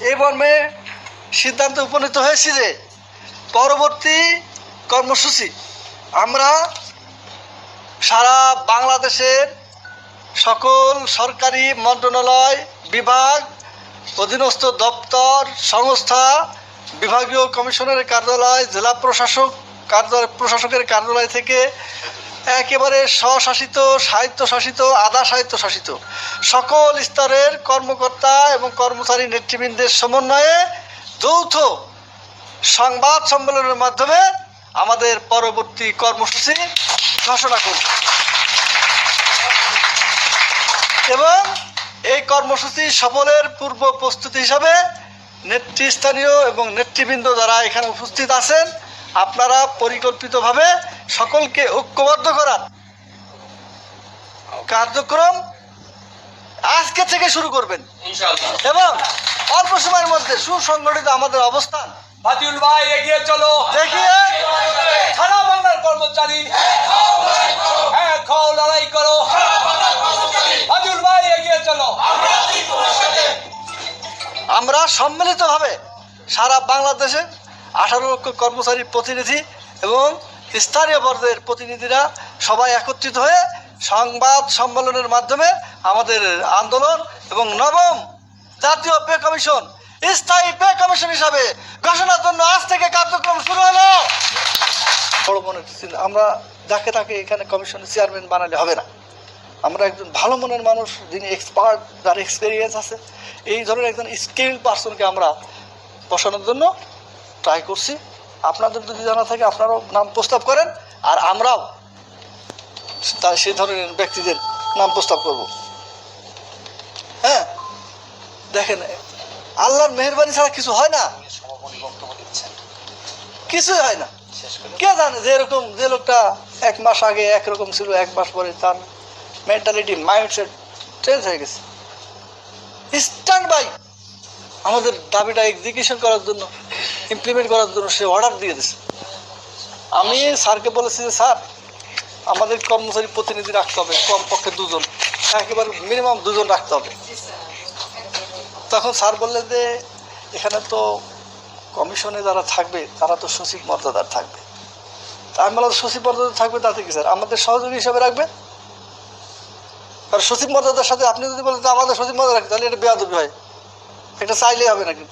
এই মর্মে সিদ্ধান্তে উপনীত হয়েছি যে পরবর্তী কর্মসূচি আমরা সারা বাংলাদেশের সকল সরকারি মন্ত্রণালয় বিভাগ, অধীনস্থ দপ্তর, সংস্থা, বিভাগীয় কমিশনের কার্যালয়, জেলা প্রশাসক, কার্যালয় প্রশাসকের কার্যালয় থেকে একেবারে স্বশাসিত, স্বায়ত্তশাসিত আধা স্বায়ত্তশাসিত সকল স্তরের কর্মকর্তা এবং কর্মচারী নেতৃবৃন্দের সমন্বয়ে যৌথ সংবাদ সম্মেলনের মাধ্যমে আমাদের পরবর্তী কর্মসূচি ঘোষণা করব। এবং এই কর্মসূচি সফলের পূর্ব প্রস্তুতি হিসাবে নেতৃস্থানীয় এবং নেতৃবৃন্দ যারা এখানে উপস্থিত আছেন আপনারা পরিকল্পিতভাবে সকলকে ঐক্যবদ্ধ করার কার্যক্রম আজকে থেকে শুরু করবেন। এবং অল্প সময়ের মধ্যে সুসংগঠিত আমাদের অবস্থান। ফাতিউল ভাই এগিয়ে চলো। দেখিয়ে সারা বাংলার কর্মচারী। এক হও লড়াই করো। ফাতিউল ভাই এগিয়ে চলো। আমরা সম্মিলিতভাবে সারা বাংলাদেশে আঠারো লক্ষ কর্মচারী প্রতিনিধি এবং স্থানীয় পর্যায়ের প্রতিনিধিরা সবাই একত্রিত হয়ে সংবাদ সম্মেলনের মাধ্যমে আমাদের আন্দোলন এবং নবম জাতীয় পে কমিশন, স্থায়ী পে কমিশন হিসাবে ঘোষণার জন্য আজ থেকে কার্যক্রম শুরু হলো। বড় মনে ছিল, আমরা যাকে তাকে এখানে কমিশনের চেয়ারম্যান বানালে হবে না। আমরা একজন ভালো মনের মানুষ, যিনি এক্সপার্ট যার এক্সপিরিয়েন্স আছে, এই ধরনের একজন স্কিল পার্সনকে আমরা বসানোর জন্য ট্রাই করছি। আপনাদের যদি জানা থাকে, আপনারাও নাম প্রস্তাব করেন, আর আমরাও তা সেই ধরনের ব্যক্তিদের নাম প্রস্তাব করব। হ্যাঁ? দেখেন, আল্লাহর মেহরবানি ছাড়া কিছু হয় না। কিছুই হয় না। কে জানে যে এরকম যে লোকটা এক মাস আগে একরকম ছিল, এক মাস পরে তার মেন্টালিটি মাইন্ডসেট চেঞ্জ হয়ে গেছে। স্ট্যান্ড বাই আমাদের দাবিটা এক্সিকিউশন করার জন্য। ইমপ্লিমেন্ট করার জন্য সে অর্ডার দিয়ে দিছে। আমি স্যারকে বলেছি যে, স্যার, আমাদের কর্মচারী প্রতিনিধি রাখতে হবে, কমপক্ষে দুজন, একেবারে মিনিমাম দুজন রাখতে হবে। তখন স্যার বললেন যে, এখানে তো কমিশনে যারা থাকবে, তারা তো সচিব মর্যাদার থাকবে। আমি বললাম, সচিব মর্যাদা থাকবে তাতে কি, স্যার? আমাদের সহযোগী হিসাবে রাখবে? কারণ সচিব মর্যাদার সাথে আপনি যদি বলেন আমাদের সচিব মর্যাদা রাখবে, তাহলে এটা বেয়াদবি হয়। এটা চাইলেই হবে না কিন্তু।